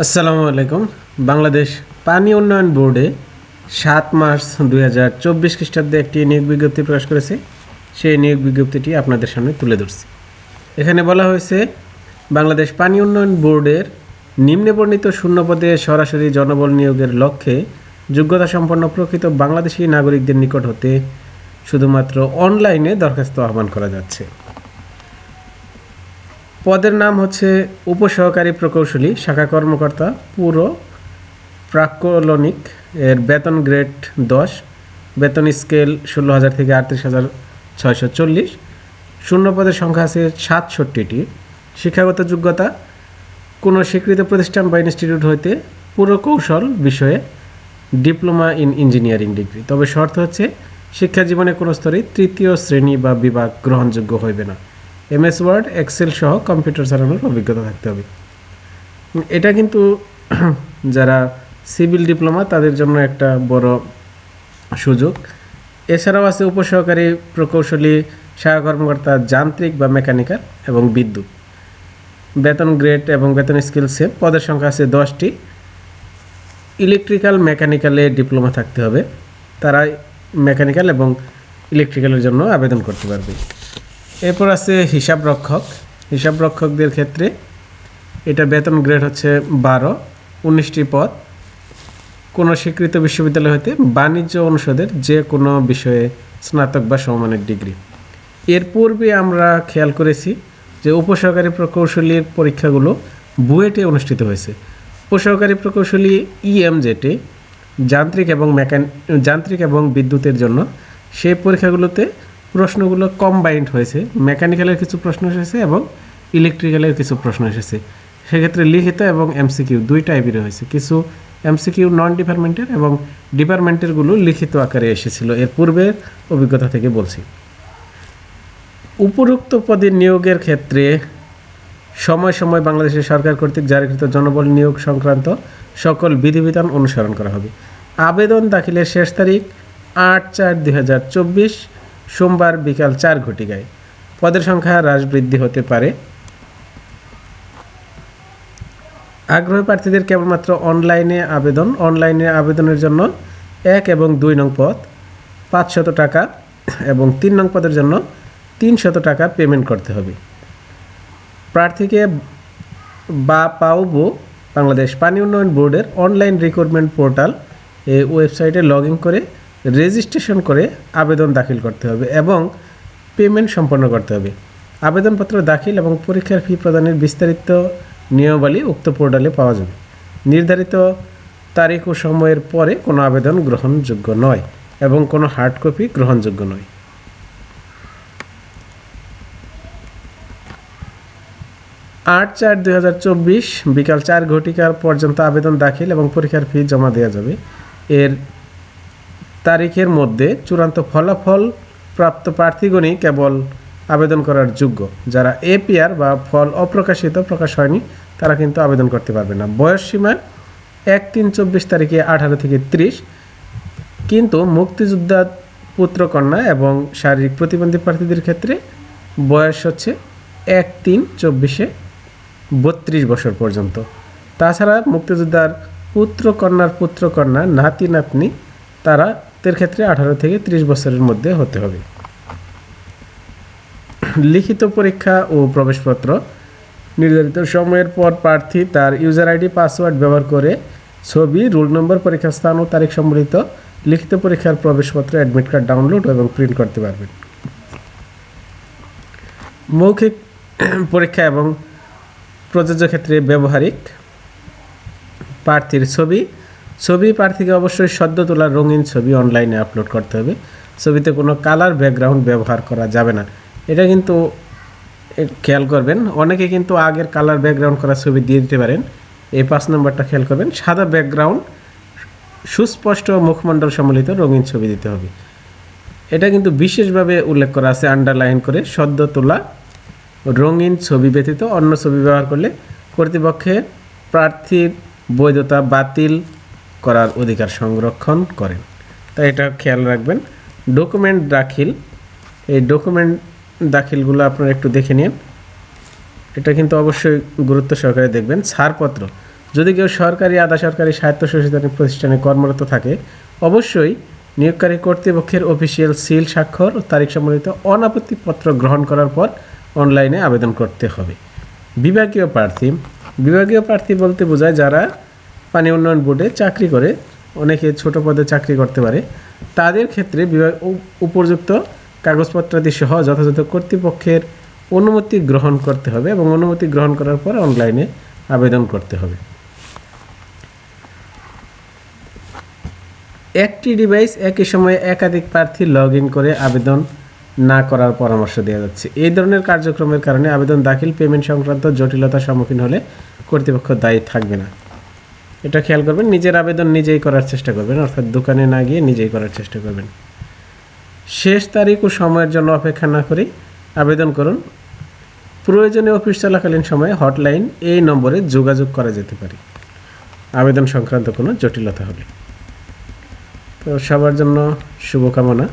আসসালামু আলাইকুম। বাংলাদেশ পানি উন্নয়ন বোর্ডে সাত মার্চ দুই হাজার চব্বিশ খ্রিস্টাব্দে একটি নিয়োগ বিজ্ঞপ্তি প্রকাশ করেছে। সেই নিয়োগ বিজ্ঞপ্তিটি আপনাদের সামনে তুলে ধরছি। এখানে বলা হয়েছে, বাংলাদেশ পানি উন্নয়ন বোর্ডের নিম্নে বর্ণিত শূন্যপদে সরাসরি জনবল নিয়োগের লক্ষ্যে যোগ্যতা সম্পন্ন প্রকৃত বাংলাদেশি নাগরিকদের নিকট হতে শুধুমাত্র অনলাইনে দরখাস্ত আহ্বান করা যাচ্ছে। পদের নাম হচ্ছে উপসহকারী প্রকৌশলী, শাখা কর্মকর্তা, পুরো প্রাক্কলনিক, এর বেতন গ্রেড দশ, বেতন স্কেল ষোলো হাজার থেকে আটত্রিশ হাজার ছয়শো চল্লিশ, শূন্য পদের সংখ্যা আছে সাতষট্টিটি। শিক্ষাগত যোগ্যতা, কোনো স্বীকৃত প্রতিষ্ঠান বা ইনস্টিটিউট হইতে পুরকৌশল বিষয়ে ডিপ্লোমা ইন ইঞ্জিনিয়ারিং ডিগ্রি। তবে শর্ত হচ্ছে, শিক্ষা জীবনে কোনো স্তরে তৃতীয় শ্রেণি বা বিভাগ গ্রহণযোগ্য হইবে না। এমএস ওয়ার্ড এক্সেল সহ কম্পিউটার চালানোর অভিজ্ঞতা থাকতে হবে। এটা কিন্তু যারা সিভিল ডিপ্লোমা তাদের জন্য একটা বড় সুযোগ। এছাড়াও আছে উপসহকারী প্রকৌশলী সহায়ক কর্মকর্তা, যান্ত্রিক বা মেকানিক্যাল এবং বিদ্যুৎ। বেতন গ্রেড এবং বেতন স্কিল সেম পদের সংখ্যা আছে দশটি। ইলেকট্রিক্যাল, মেকানিক্যালে ডিপ্লোমা থাকতে হবে। তারা মেকানিক্যাল এবং ইলেকট্রিক্যালের জন্য আবেদন করতে পারবে। এরপর আছে হিসাব রক্ষক। হিসাব রক্ষকদের ক্ষেত্রে এটা বেতন গ্রেড হচ্ছে বারো, উনিশটি পদ। কোনো স্বীকৃত বিশ্ববিদ্যালয় হতে বাণিজ্য অনুষদের যে কোনো বিষয়ে স্নাতক বা সমমানের ডিগ্রি। এর পূর্বে আমরা খেয়াল করেছি যে উপসহকারী প্রকৌশলীর পরীক্ষাগুলো বুয়েটে অনুষ্ঠিত হয়েছে। উপসহকারী প্রকৌশলী ইএমজেটে যান্ত্রিক এবং মেকান, যান্ত্রিক এবং বিদ্যুতের জন্য সেই পরীক্ষাগুলোতে প্রশ্নগুলো কম্বাইন্ড হয়েছে। মেকানিক্যালের কিছু প্রশ্ন এসেছে এবং ইলেকট্রিক্যালের কিছু প্রশ্ন এসেছে। সেক্ষেত্রে লিখিত এবং এমসিকিউ দুই টাইপের হয়েছে। কিছু এমসিকিউ নন ডিপার্টমেন্টের এবং ডিপার্টমেন্টেরগুলো লিখিত আকারে এসেছিল। এর পূর্বের অভিজ্ঞতা থেকে বলছি। উপরোক্ত পদে নিয়োগের ক্ষেত্রে সময় সময় বাংলাদেশের সরকার কর্তৃক জারিকৃত জনবল নিয়োগ সংক্রান্ত সকল বিধিবিধান অনুসরণ করা হবে। আবেদন দাখিলের শেষ তারিখ আট চার দুই সোমবার বিকাল চার ঘটিকায়। পদের সংখ্যা হ্রাস বৃদ্ধি হতে পারে। আগ্রহী প্রার্থীদের কেবলমাত্র অনলাইনে আবেদন, অনলাইনে আবেদনের জন্য এক এবং দুই নং পদ পাঁচশত টাকা এবং তিন নং পদের জন্য তিনশত টাকা পেমেন্ট করতে হবে। প্রার্থীকে বা পাওবো বাংলাদেশ পানি উন্নয়ন বোর্ডের অনলাইন রিক্রুটমেন্ট পোর্টাল এই ওয়েবসাইটে লগ ইন করে রেজিস্ট্রেশন করে আবেদন দাখিল করতে হবে এবং পেমেন্ট সম্পন্ন করতে হবে। আবেদনপত্র দাখিল এবং পরীক্ষার ফি প্রদানের বিস্তারিত নিয়মাবলী উক্ত পোর্টালে পাওয়া যাবে। নির্ধারিত তারিখ ও সময়ের পরে কোনো আবেদন গ্রহণযোগ্য নয় এবং কোনো হার্ড কপি গ্রহণযোগ্য নয়। আট চার দুই হাজার চব্বিশ বিকাল চার ঘটিকার পর্যন্ত আবেদন দাখিল এবং পরীক্ষার ফি জমা দেওয়া যাবে। এর তারিখের মধ্যে চূড়ান্ত ফলাফল প্রাপ্ত প্রার্থীগণই কেবল আবেদন করার যোগ্য। যারা এপিআর বা ফল অপ্রকাশিত প্রকাশ হয়নি, তারা কিন্তু আবেদন করতে পারবে না। বয়স সীমা এক তিন চব্বিশ তারিখে আঠারো থেকে ত্রিশ। কিন্তু মুক্তিযোদ্ধা পুত্রকন্যা এবং শারীরিক প্রতিবন্ধী প্রার্থীদের ক্ষেত্রে বয়স হচ্ছে এক তিন চব্বিশে বত্রিশ বছর পর্যন্ত। তাছাড়া মুক্তিযোদ্ধার পুত্র কন্যার পুত্র নাতি, নাতনি, তারা তাদের ক্ষেত্রে আঠারো থেকে ত্রিশ বছরের মধ্যে হতে হবে। লিখিত পরীক্ষা ও প্রবেশপত্র। নির্ধারিত সময়ের পর প্রার্থী তার ইউজার আইডি পাসওয়ার্ড ব্যবহার করে ছবি রোল নম্বর পরীক্ষা স্থান ও তারিখ সম্বলিত লিখিত পরীক্ষার প্রবেশপত্র অ্যাডমিট কার্ড ডাউনলোড এবং প্রিন্ট করতে পারবেন। মৌখিক পরীক্ষা এবং প্রযোজ্য ক্ষেত্রে ব্যবহারিক প্রার্থীর ছবি ছবি প্রার্থীকে অবশ্যই সদ্য তোলা রঙিন ছবি অনলাইনে আপলোড করতে হবে। ছবিতে কোনো কালার ব্যাকগ্রাউন্ড ব্যবহার করা যাবে না। এটা কিন্তু খেয়াল করবেন, অনেকে কিন্তু আগের কালার ব্যাকগ্রাউন্ড করা ছবি দিয়ে দিতে পারেন। এই পাঁচ নম্বরটা খেয়াল করবেন, সাদা ব্যাকগ্রাউন্ড, সুস্পষ্ট মুখমণ্ডল সম্বলিত রঙিন ছবি দিতে হবে। এটা কিন্তু বিশেষভাবে উল্লেখ করা আছে আন্ডারলাইন করে, সদ্য তোলা রঙিন ছবি ব্যতীত অন্য ছবি ব্যবহার করলে কর্তৃপক্ষে প্রার্থীর বৈধতা বাতিল করার অধিকার সংরক্ষণ করেন। তাই এটা খেয়াল রাখবেন। ডকুমেন্ট দাখিল। এই ডকুমেন্ট দাখিলগুলো আপনারা একটু দেখে নিন। এটা কিন্তু অবশ্যই গুরুত্ব সহকারে দেখবেন। ছাড়পত্র। যদি কেউ সরকারি আধা সরকারি স্বায়ত্তশাসিত প্রতিষ্ঠানে কর্মরত থাকে, অবশ্যই নিয়োগকারী কর্তৃপক্ষের অফিসিয়াল সিল স্বাক্ষর ও তারিখ সম্বলিত অনাপত্তিপত্র গ্রহণ করার পর অনলাইনে আবেদন করতে হবে। বিভাগীয় প্রার্থী। বিভাগীয় প্রার্থী বলতে বোঝায় যারা পানি উন্নয়ন বোর্ডে চাকরি করে, অনেকে ছোট পদে চাকরি করতে পারে। তাদের ক্ষেত্রে বিভাগ উপ- উপযুক্ত কাগজপত্রাদি সহ যথাযথ কর্তৃপক্ষের অনুমতি গ্রহণ করতে হবে এবং অনুমতি গ্রহণ করার পর অনলাইনে আবেদন করতে হবে। একটি ডিভাইস একই সময়ে একাধিক প্রার্থী লগ করে আবেদন না করার পরামর্শ দেওয়া যাচ্ছে। এই ধরনের কার্যক্রমের কারণে আবেদন দাখিল পেমেন্ট সংক্রান্ত জটিলতার সম্মুখীন হলে কর্তৃপক্ষ দায়ী থাকবে না। এটা খেয়াল করবেন, নিজের আবেদন নিজেই করার চেষ্টা করবেন, অর্থাৎ দোকানে না গিয়ে নিজেই করার চেষ্টা করবেন। শেষ তারিখ ও সময়ের জন্য অপেক্ষা না করে আবেদন করুন। প্রয়োজনে অফিস চলাকালীন সময়ে হটলাইন এই নম্বরে যোগাযোগ করা যেতে পারে। আবেদন সংক্রান্ত কোনো জটিলতা হলে। তো সবার জন্য শুভকামনা।